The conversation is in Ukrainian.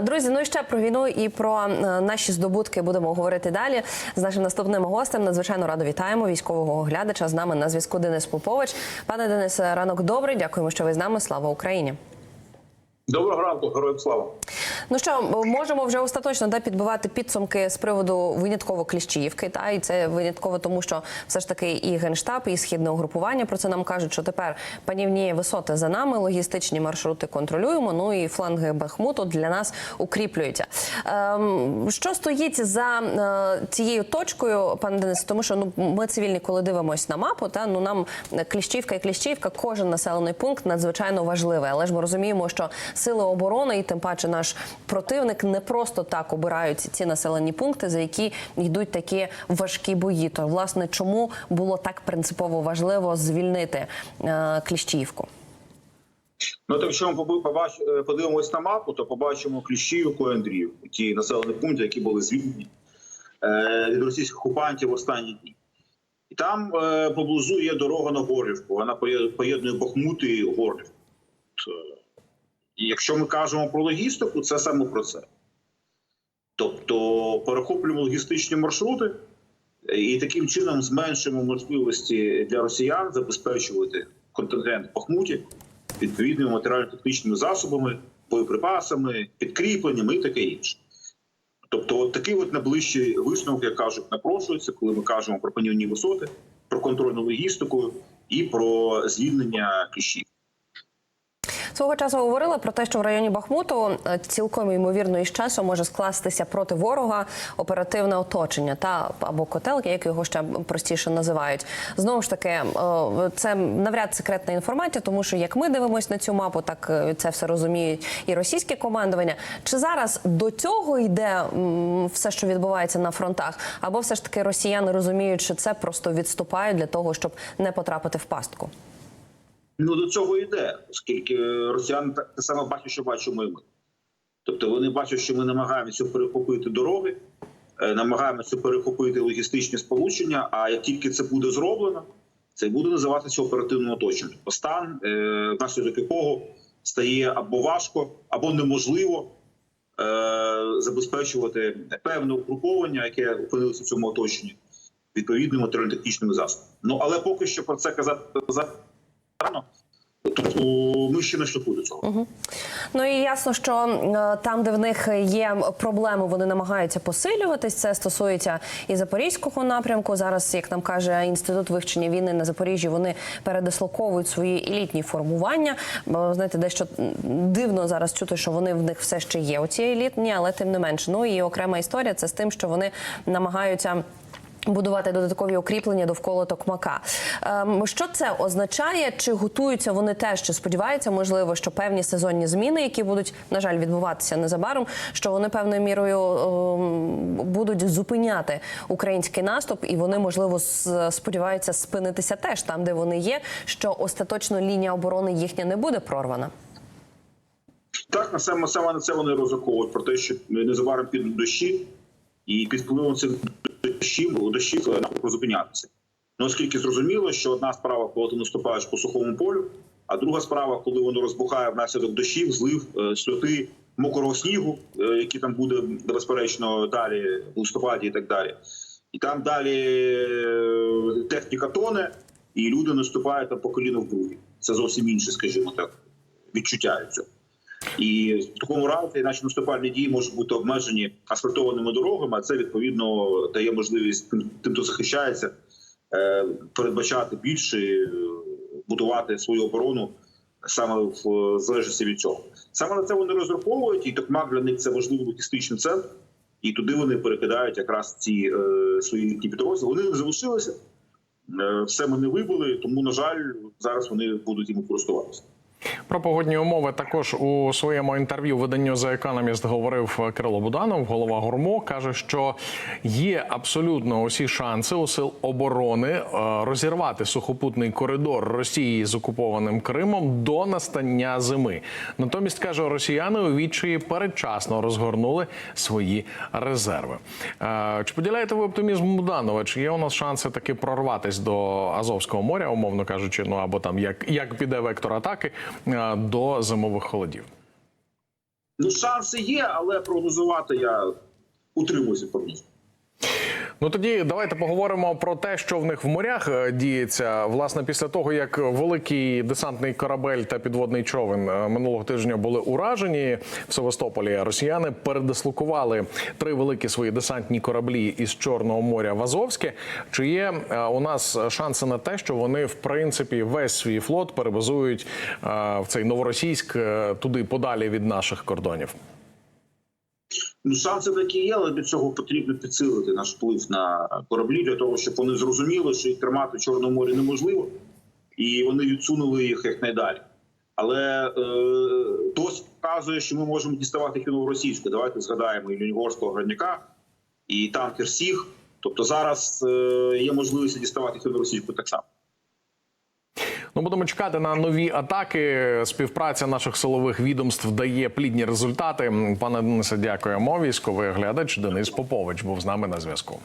Друзі, ну і ще про війну і про е, наші здобутки будемо говорити далі з нашим наступним гостем. Надзвичайно радо вітаємо військового оглядача. З нами на зв'язку Денис Попович. Пане Денис, ранок добрий. Дякуємо, що ви з нами. Слава Україні. Доброго ранку, героям слава. Ну що, можемо вже остаточно да, підбивати підсумки з приводу винятково Кліщіївки. Та і це винятково, тому що все ж таки і генштаб, і східне угрупування про це нам кажуть, що тепер панівні висоти за нами, логістичні маршрути контролюємо. Ну і фланги Бахмуту для нас укріплюються. Ем, що стоїть за е, цією точкою, пане Денис? Тому що ну ми цивільні, коли дивимося на мапу, та ну нам Кліщівка і Кліщівка, кожен населений пункт надзвичайно важливий. Але ж ми розуміємо, що сили оборони і тим паче наш противник не просто так обирають ці населені пункти, за які йдуть такі важкі бої. То власне чому було так принципово важливо звільнити е, Кліщіївку? Ну, так якщо ми побач... подивимось на мапу, то побачимо Кліщівку і Андріївку, ті населені пункти, які були звільнені е, від російських окупантів в останні дні. І там е, поблизу є дорога на Горлівку. Вона поєднує Бахмут і Горлівку. І якщо ми кажемо про логістику, це саме про це. Тобто перехоплюємо логістичні маршрути і таким чином зменшуємо можливості для росіян забезпечувати контингент в Бахмуті відповідними матеріально-технічними засобами, боєприпасами, підкріпленнями і таке інше. Тобто, от такий от найближчий висновок, як кажуть, напрошується, коли ми кажемо про панівні висоти, про контрольну логістику і про звільнення кліщів. Свого часу говорили про те, що в районі Бахмуту е, цілком ймовірно із часом може скластися проти ворога оперативне оточення та або котел, як його ще простіше називають. Знову ж таки, е, це навряд секретна інформація, тому що як ми дивимося на цю мапу, так е, це все розуміють і російське командування. Чи зараз до цього йде все, що відбувається на фронтах, або все ж таки росіяни розуміють, що це просто відступають для того, щоб не потрапити в пастку? Ну до цього йде, оскільки росіяни так само бачать, що бачимо і ми. Тобто вони бачать, що ми намагаємося перехопити дороги, намагаємося перехопити логістичні сполучення. А як тільки це буде зроблено, це буде називатися оперативним оточенням. Стан, внаслідок якого стає або важко, або неможливо забезпечувати певне угруповання, яке опинилося в цьому оточенні, відповідними матеріально-технічними засобами. Ну але поки що про це казати рано. Тобто ми ще не шляху до цього. Угу. Ну і ясно, що е, там, де в них є проблеми, вони намагаються посилюватись. Це стосується і запорізького напрямку. Зараз, як нам каже інститут вивчення війни на Запоріжжі, вони передислоковують свої елітні формування. Бо знаєте, дещо дивно зараз чути, що вони в них все ще є. Оці елітні, але тим не менше. Ну і окрема історія це з тим, що вони намагаються. Будувати додаткові укріплення довкола Токмака. Ем, що це означає? Чи готуються вони теж? Чи сподіваються, можливо, що певні сезонні зміни, які будуть на жаль відбуватися незабаром, що вони певною мірою ем, будуть зупиняти український наступ, і вони можливо сподіваються спинитися теж там, де вони є, що остаточно лінія оборони їхня не буде прорвана. Так на саме саме на це вони розраховують про те, що незабаром підуть дощі, і під впливом цих дощів дощів зупинятися. Ну оскільки зрозуміло, що одна справа, коли ти наступаєш по сухому полю, а друга справа, коли воно розбухає внаслідок дощів, злив, сльоти, мокрого снігу, який там буде безперечно далі в листопаді і так далі. І там далі техніка тоне, і люди наступають там по коліну в бруді. Це зовсім інше, скажімо так, відчуття цього. І в такому разі наші наступальні дії можуть бути обмежені асфальтованими дорогами. А це відповідно дає можливість тим, хто захищається, передбачати більше, будувати свою оборону саме в залежності від цього. Саме на це вони розраховують, і Токмак для них це важливий логістичний центр, і туди вони перекидають якраз ці е, свої літні підрозділи. Вони не залишилися, е, все ми не вибули, тому на жаль, зараз вони будуть йому користуватися. Про погодні умови також у своєму інтерв'ю виданню The Economist говорив Кирило Буданов, голова гурмо. каже, що є абсолютно усі шанси у сил оборони розірвати сухопутний коридор Росії з окупованим Кримом до настання зими. Натомість каже, росіяни у відчаї передчасно розгорнули свої резерви. Чи поділяєте ви оптимізм Буданова? Чи є у нас шанси таки прорватися до Азовського моря, умовно кажучи, ну або там як, як піде вектор атаки? До зимових холодів? Ну, шанси є, але прогнозувати я утримуюся прогнозу. Ну тоді давайте поговоримо про те, що в них в морях е, діється. Власне, після того як великий десантний корабель та підводний човен е, минулого тижня були уражені в Севастополі. Росіяни передислокували три великі свої десантні кораблі із Чорного моря в Азовське. Чи є е, у нас шанси на те, що вони в принципі весь свій флот перебазують в цей новоросійськ туди подалі від наших кордонів? Ну, шанси такі є, але для цього потрібно підсилити наш вплив на кораблі для того, щоб вони зрозуміли, що їх тримати в Чорному морі неможливо, і вони відсунули їх якнайдалі. Але е, досвід показує, що ми можемо діставати їх і новоросійську. Давайте згадаємо і Лінігорського граняка, і танкер Сіг. Тобто зараз е, є можливість діставати їх і новоросійську так само. Ну, будемо чекати на нові атаки. Співпраця наших силових відомств дає плідні результати. Пане Денисе, дякуємо. Військовий глядач Денис Попович був з нами на зв'язку.